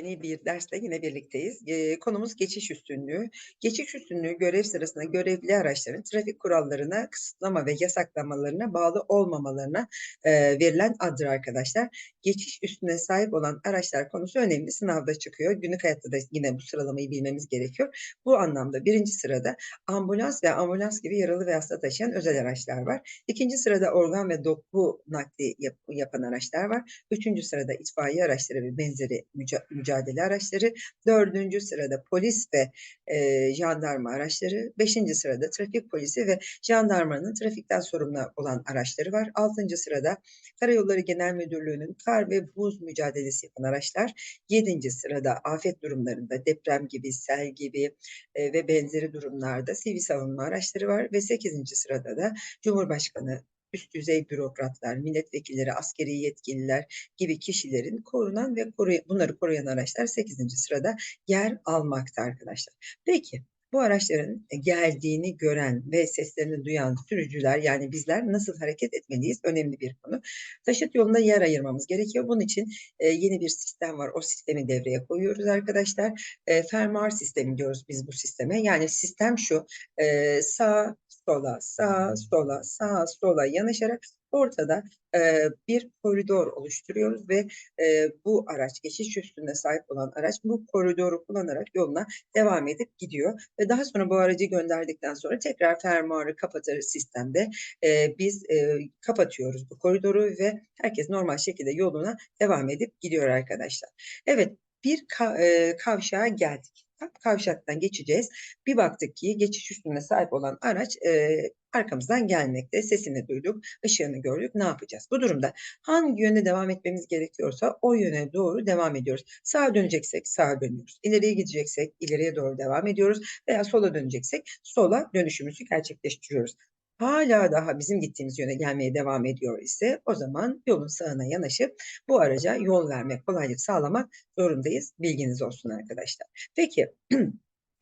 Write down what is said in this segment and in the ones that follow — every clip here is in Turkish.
Yeni bir derste yine birlikteyiz. Eee, konumuz geçiş üstünlüğü. Geçiş üstünlüğü görev sırasında görevli araçların trafik kurallarına kısıtlama ve yasaklamalarına bağlı olmamalarına eee, verilen addır arkadaşlar. Geçiş üstüne sahip olan araçlar konusu önemli. Sınavda çıkıyor. Günlük hayatta da yine bu sıralamayı bilmemiz gerekiyor. Bu anlamda birinci sırada ambulans ve ambulans gibi yaralı ve hasta taşıyan özel araçlar var. İkinci sırada organ ve doku nakli yap- yapan araçlar var. Üçüncü sırada itfaiye araçları ve benzeri müca- mücadele araçları. Dördüncü sırada polis ve e, jandarma araçları. Beşinci sırada trafik polisi ve jandarmanın trafikten sorumlu olan araçları var. Altıncı sırada Karayolları Genel Müdürlüğü'nün kar ve buz mücadelesi yapan araçlar. Yedinci sırada afet durumlarında deprem gibi, sel gibi e, ve benzeri durumlarda sivil savunma araçları var. Ve sekizinci sırada da Cumhurbaşkanı üst düzey bürokratlar, milletvekilleri, askeri yetkililer gibi kişilerin korunan ve koruy bunları koruyan araçlar 8. sırada yer almakta arkadaşlar. Peki bu araçların geldiğini gören ve seslerini duyan sürücüler yani bizler nasıl hareket etmeliyiz? Önemli bir konu. Taşıt yolunda yer ayırmamız gerekiyor. Bunun için e, yeni bir sistem var. O sistemi devreye koyuyoruz arkadaşlar. E, fermuar sistemi diyoruz biz bu sisteme. Yani sistem şu e, sağ sola, sağa, sola, sağa, sola yanaşarak ortada e, bir koridor oluşturuyoruz ve e, bu araç geçiş üstünde sahip olan araç bu koridoru kullanarak yoluna devam edip gidiyor ve daha sonra bu aracı gönderdikten sonra tekrar fermuarı kapatır sistemde e, biz e, kapatıyoruz bu koridoru ve herkes normal şekilde yoluna devam edip gidiyor arkadaşlar. Evet bir ka kavşağa geldik kavşaktan geçeceğiz. Bir baktık ki geçiş üstüne sahip olan araç e, arkamızdan gelmekte. Sesini duyduk, ışığını gördük. Ne yapacağız? Bu durumda hangi yöne devam etmemiz gerekiyorsa o yöne doğru devam ediyoruz. Sağa döneceksek sağa dönüyoruz. İleriye gideceksek ileriye doğru devam ediyoruz. Veya sola döneceksek sola dönüşümüzü gerçekleştiriyoruz hala daha bizim gittiğimiz yöne gelmeye devam ediyor ise o zaman yolun sağına yanaşıp bu araca yol vermek, kolaylık sağlamak zorundayız. Bilginiz olsun arkadaşlar. Peki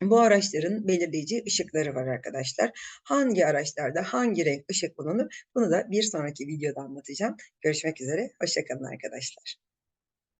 Bu araçların belirleyici ışıkları var arkadaşlar. Hangi araçlarda hangi renk ışık bulunur? Bunu da bir sonraki videoda anlatacağım. Görüşmek üzere. Hoşçakalın arkadaşlar.